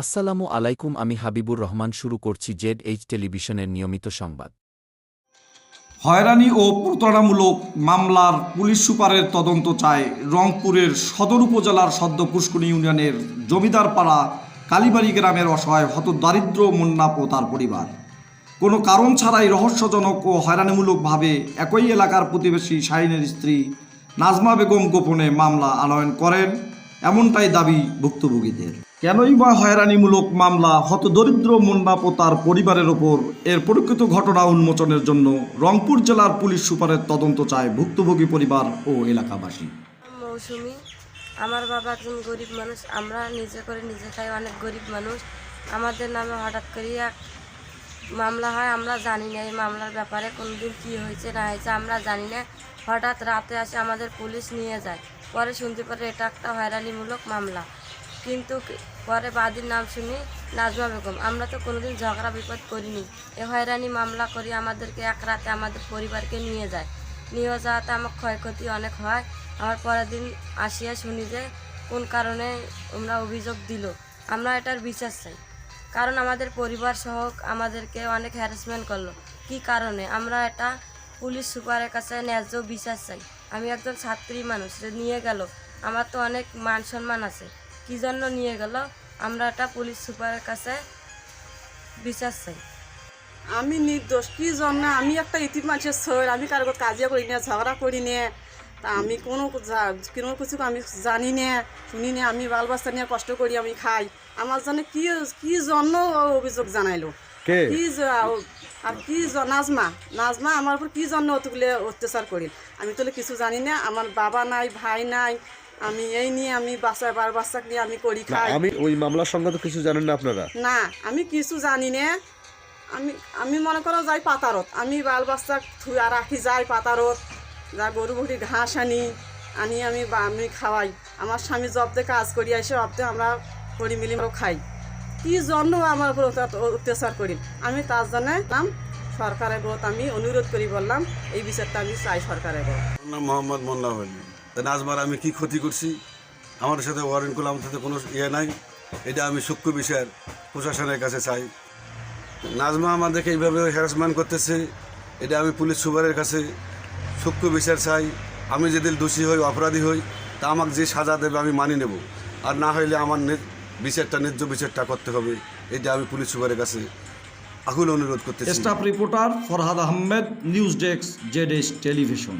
আসসালামু আলাইকুম, আমি হাবিবুর রহমান শুরু করছি জেড এইচ টেলিভিশনের নিয়মিত সংবাদ। হয়রানি ও প্রতারণামূলক মামলার পুলিশ সুপারের তদন্ত চায় রংপুরের সদর উপজেলার সদ্য পুষ্করী ইউনিয়নের জমিদারপাড়া কালীবাড়ি গ্রামের অসহায় হতদারিদ্র মুন্নাপ ও তার পরিবার। কোনো কারণ ছাড়াই রহস্যজনক ও হয়রানিমূলকভাবে একই এলাকার প্রতিবেশী শাহিনের স্ত্রী নাজমা বেগম গোপনে মামলা আনয়ন করেন। এমনটাই দাবি ভুক্তভোগীদের। কেনই বা হয়রানিমূলক মামলা, হতদরিদ্র মুন্নাপ ও তার পরিবারের ওপর এর প্রকৃত ঘটনা উন্মোচনের জন্য রংপুর জেলার পুলিশ সুপারের তদন্ত চায় ভুক্তভোগী পরিবার ও এলাকাবাসী। মৌসুমি, আমার বাবা একজন গরিব মানুষ, আমরা নিজে করে নিজে খাই অনেক গরিব মানুষ। আমাদের নামে হঠাৎ করে এক মামলা হয়, আমরা জানি না এই মামলার ব্যাপারে কোনদিন কী হয়েছে, না হয়েছে, আমরা জানি না। হঠাৎ রাতে আসে আমাদের পুলিশ নিয়ে যায়। পরে শুনতে পারে এটা একটা হয়রানিমূলক মামলা। কিন্তু পরে বাদীর নাম শুনি নাজমা বেগম, আমরা তো কোনোদিন ঝগড়া, বিপদ করিনি। এ হয়রানি মামলা করি আমাদেরকে এক রাতে আমাদের পরিবারকে নিয়ে যায়। নিয়ে যাওয়াতে আমার ক্ষয়ক্ষতি অনেক হয়। আমার পরের দিন আসিয়া শুনি যে কোন কারণে আমরা অভিযোগ দিল। আমরা এটার বিচার চাই। কারণ আমাদের পরিবার সহ আমাদেরকে অনেক হ্যারাসমেন্ট করল। কি কারণে? আমরা এটা পুলিশ সুপারের কাছে ন্যায্য বিচার চাই। আমি একজন ছাত্রী মানুষ, যে নিয়ে গেল। আমার তো অনেক মান সম্মান আছে। কী জন্য নিয়ে গেল? আমরা একটা পুলিশ সুপারের কাছে বিচার চাই। আমি নির্দোষ, কি জন্য? আমি একটা ইতিম মানুষের সর, আমি কারও কাজিয়া করি না, ঝগড়া করি না। তা আমি কোনো কোনো কিছু আমি জানি না, শুনি না। আমি বাল বাচ্চা নিয়ে কষ্ট করি, আমি খাই। আমার জন্য কি কি জন্য অভিযোগ জানাইলো? কে? কি জ- ও- আর কি নাজমা? নাজমা আমার উপর কি জন্য অতগুলো অত্যাচার করিল? আমি তো কিছু জানি না আমার বাবা নাই ভাই নাই আমি এই নিয়ে আমি বাচ্চা বার বাচ্চাকে নিয়ে আমি করি খাই। আমি ওই মামলার সংক্রান্ত কিছু জানেন না আপনারা? না আমি কিছু জানি না। আমি আমি মনে করো যাই পাতারত আমি বাল বাচ্চা থুয়া রাখি যাই পাতারত যা গরু ভুটি ঘাস আনি আনি আমি আমি খাওয়াই। আমার স্বামী জবতে কাজ করি এসে অব্দে আমরা করি মিলি খাই। কি জন্য আমার উপর অত্যাচার- করি? আমি তার নাম সরকারের গ্রত আমি অনুরোধ করি, বললাম, এই বিচারটা আমি চাই সরকারের আমার নাম মোহাম্মদ মোল্লা আলী তা নাজমার আমি কি ক্ষতি করছি? আমার সাথে ওয়ারেন্ট করলে আমার সাথে কোনো ইয়ে নাই। এটা আমি সূক্ষ্ম বিষয়ের প্রশাসনের কাছে চাই। নাজমা আমাদেরকে এইভাবে হ্যারাসমেন্ট করতেছে, এটা আমি পুলিশ সুপারের কাছে সূক্ষ্ম বিচার চাই। আমি যেদিন দোষী হই, অপরাধী হই, তা আমাকে যে সাজা দেবে আমি মানি নেব। আর না হইলে আমার বিচারটা, ন্যায্য বিচারটা করতে হবে। এটা আমি পুলিশ সুপারের কাছে আকুল অনুরোধ করতে staff reporter Farhad Ahmed, news desk Z television.